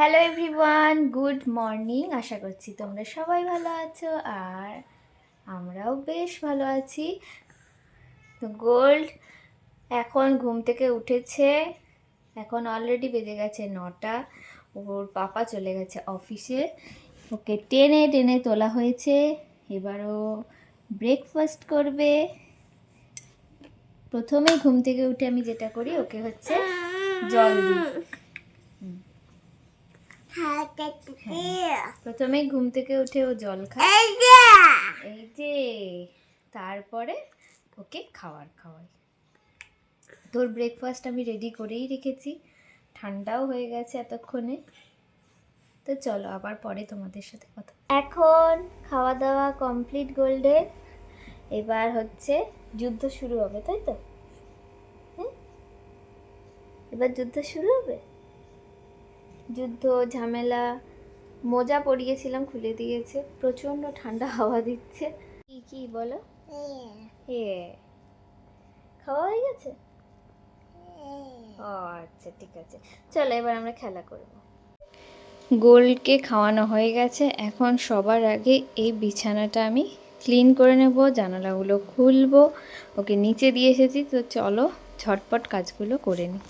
Hello everyone good morning আশা করছি তোমরা সবাই ভালো আছো আর আমরাও বেশ ভালো আছি। তো গোল্ড এখন ঘুম থেকে উঠেছে। এখন অলরেডি বেজে গেছে নটা। ওর পাপা চলে গেছে অফিসে ওকে টেনে টেনে তোলা হয়েছে। এবারও ব্রেকফাস্ট করবে। প্রথমেই ঘুম থেকে উঠে আমি যেটা করি, ওকে হচ্ছে জল দিই। প্রথমেই ঘুম থেকে উঠে ও জল খায়। এই যে! তারপরে ওকে খাওয়ার খাওয়াই। তোর ব্রেকফাস্ট আমি রেডি করেই রেখেছি। ঠান্ডাও হয়ে গেছে এতক্ষণে। তো চলো আবার পরে তোমাদের সাথে কথা এখন খাওয়া দাওয়া কমপ্লিট গোল্ডের এবার হচ্ছে যুদ্ধ শুরু হবে তাই তো? হ্যাঁ? এবার যুদ্ধ শুরু হবে? যুদ্ধ ঝামেলা মোজা পরিয়েছিলাম খুলে দিয়েছে। প্রচণ্ড ঠান্ডা হাওয়া দিচ্ছে। কি কি বলো? খাওয়া হয়ে গেছে? ও আচ্ছা ঠিক আছে। চলো এবার আমরা খেলা করব। গোল্ডকে খাওয়ানো হয়ে গেছে। এখন সবার আগে এই বিছানাটা আমি ক্লিন করে নেব জানালাগুলো খুলবো। ওকে নিচে দিয়ে এসেছি তো চলো ঝটপট কাজগুলো করে নিই।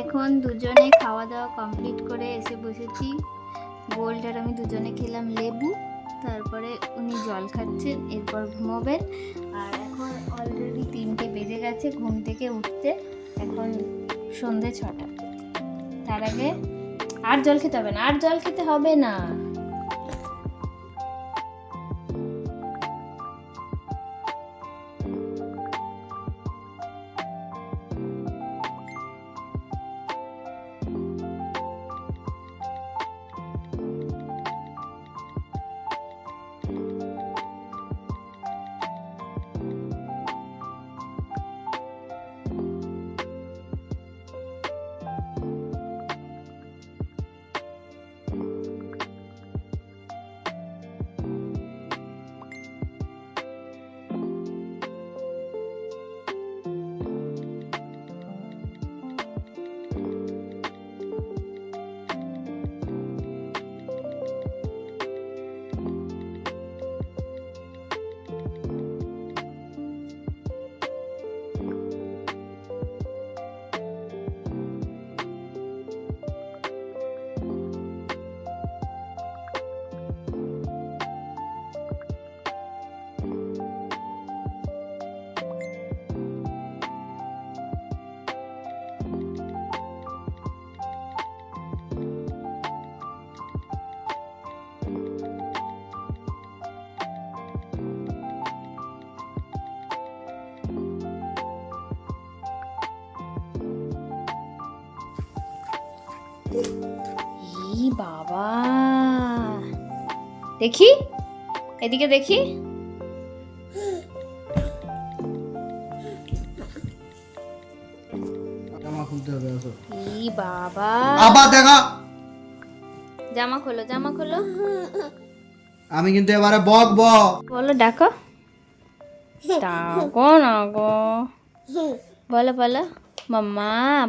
এখন দুজনে খাওয়া দাওয়া কমপ্লিট করে এসে বসেছি। গোল্ড আর আমি দুজনে খেলাম লেবু, তারপরে উনি জল খাচ্ছেন, এরপর ঘুমোবেন। আর এখন অলরেডি তিনটে বেজে গেছে ঘুম থেকে উঠতে, এখন সন্ধে ছটা। তার আগে আর জল খেতে হবে না, আর জল খেতে হবে না। ই বাবা। দেখি? এদিকে দেখি। জামা খুলতে হবে আসো। ই বাবা। আবার দেখা। জামা খোলো জামা খোলো। আমি কিন্তু এবারে বক বক। বলো ডাকো। ডাকো না গো। বলো বলো। মাম্মা।